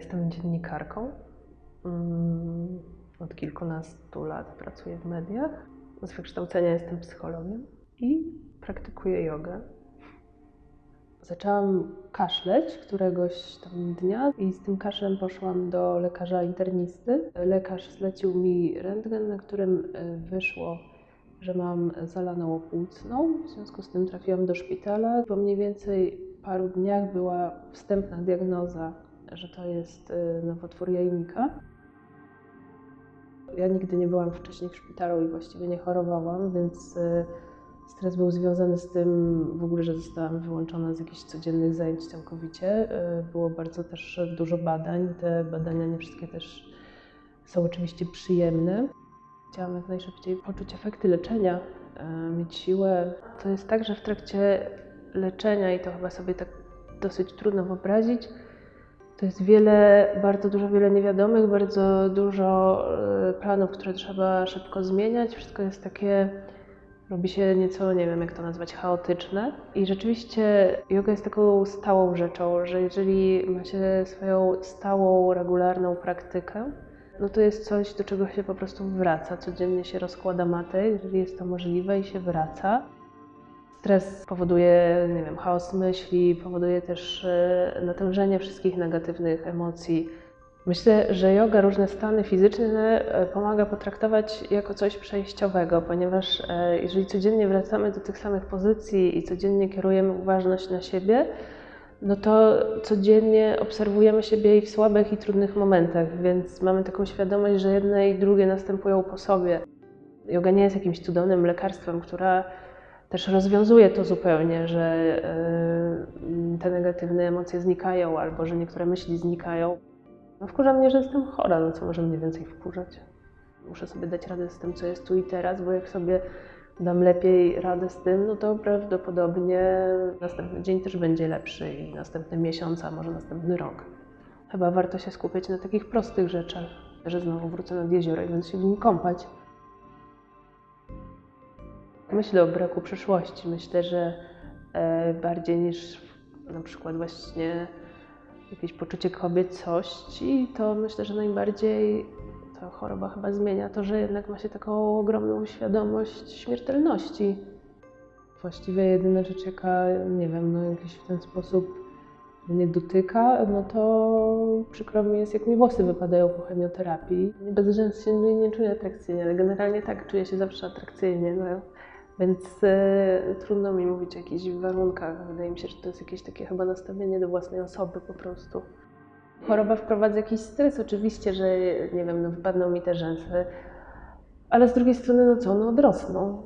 Jestem dziennikarką. Mm, Od kilkunastu lat pracuję w mediach. Z wykształcenia jestem psychologiem i praktykuję jogę. Zaczęłam kaszleć któregoś tam dnia i z tym kaszlem poszłam do lekarza internisty. Lekarz zlecił mi rentgen, na którym e, wyszło, że mam zalaną płucną. W związku z tym trafiłam do szpitala. Po mniej więcej paru dniach była wstępna diagnoza, że to jest e, nowotwór jajnika. Ja nigdy nie byłam wcześniej w szpitalu i właściwie nie chorowałam, więc e, stres był związany z tym w ogóle, że zostałam wyłączona z jakichś codziennych zajęć całkowicie. E, Było bardzo też dużo badań. Te badania nie wszystkie też są oczywiście przyjemne. Chciałam jak najszybciej poczuć efekty leczenia, mieć siłę. To jest tak, że w trakcie leczenia, i to chyba sobie tak dosyć trudno wyobrazić, to jest wiele, bardzo dużo, wiele niewiadomych, bardzo dużo e, planów, które trzeba szybko zmieniać. Wszystko jest takie, robi się nieco, nie wiem jak to nazwać, chaotyczne. I rzeczywiście yoga jest taką stałą rzeczą, że jeżeli ma się swoją stałą, regularną praktykę, no to jest coś, do czego się po prostu wraca. Codziennie się rozkłada matę, jeżeli jest to możliwe i się wraca. Stres powoduje, nie wiem, chaos myśli, powoduje też e, natężenie wszystkich negatywnych emocji. Myślę, że yoga różne stany fizyczne e, pomaga potraktować jako coś przejściowego, ponieważ e, jeżeli codziennie wracamy do tych samych pozycji i codziennie kierujemy uważność na siebie, no to codziennie obserwujemy siebie i w słabych i trudnych momentach, więc mamy taką świadomość, że jedne i drugie następują po sobie. Yoga nie jest jakimś cudownym lekarstwem, która też rozwiązuje to zupełnie, że y, te negatywne emocje znikają albo że niektóre myśli znikają. No wkurza mnie, że jestem chora, no co może mnie więcej wkurzać? Muszę sobie dać radę z tym, co jest tu i teraz, bo jak sobie dam lepiej radę z tym, no to prawdopodobnie następny dzień też będzie lepszy i następny miesiąc, a może następny rok. Chyba warto się skupiać na takich prostych rzeczach, że znowu wrócę nad jezioro i będę się w nim kąpać. Myślę o braku przyszłości. Myślę, że e, bardziej niż na przykład właśnie jakieś poczucie kobiecości, to myślę, że najbardziej ta choroba chyba zmienia to, że jednak ma się taką ogromną świadomość śmiertelności. Właściwie jedyna rzecz, jaka, nie wiem, no jakiś w ten sposób mnie dotyka, no to przykro mi jest, jak mi włosy wypadają po chemioterapii. Bez rzęs się nie czuję atrakcyjnie, ale generalnie tak, czuję się zawsze atrakcyjnie. No. Więc e, trudno mi mówić o jakichś warunkach. Wydaje mi się, że to jest jakieś takie chyba nastawienie do własnej osoby po prostu. Choroba wprowadza jakiś stres, oczywiście, że nie wiem, no wypadną mi te rzęsy, ale z drugiej strony, no co, no odrosną.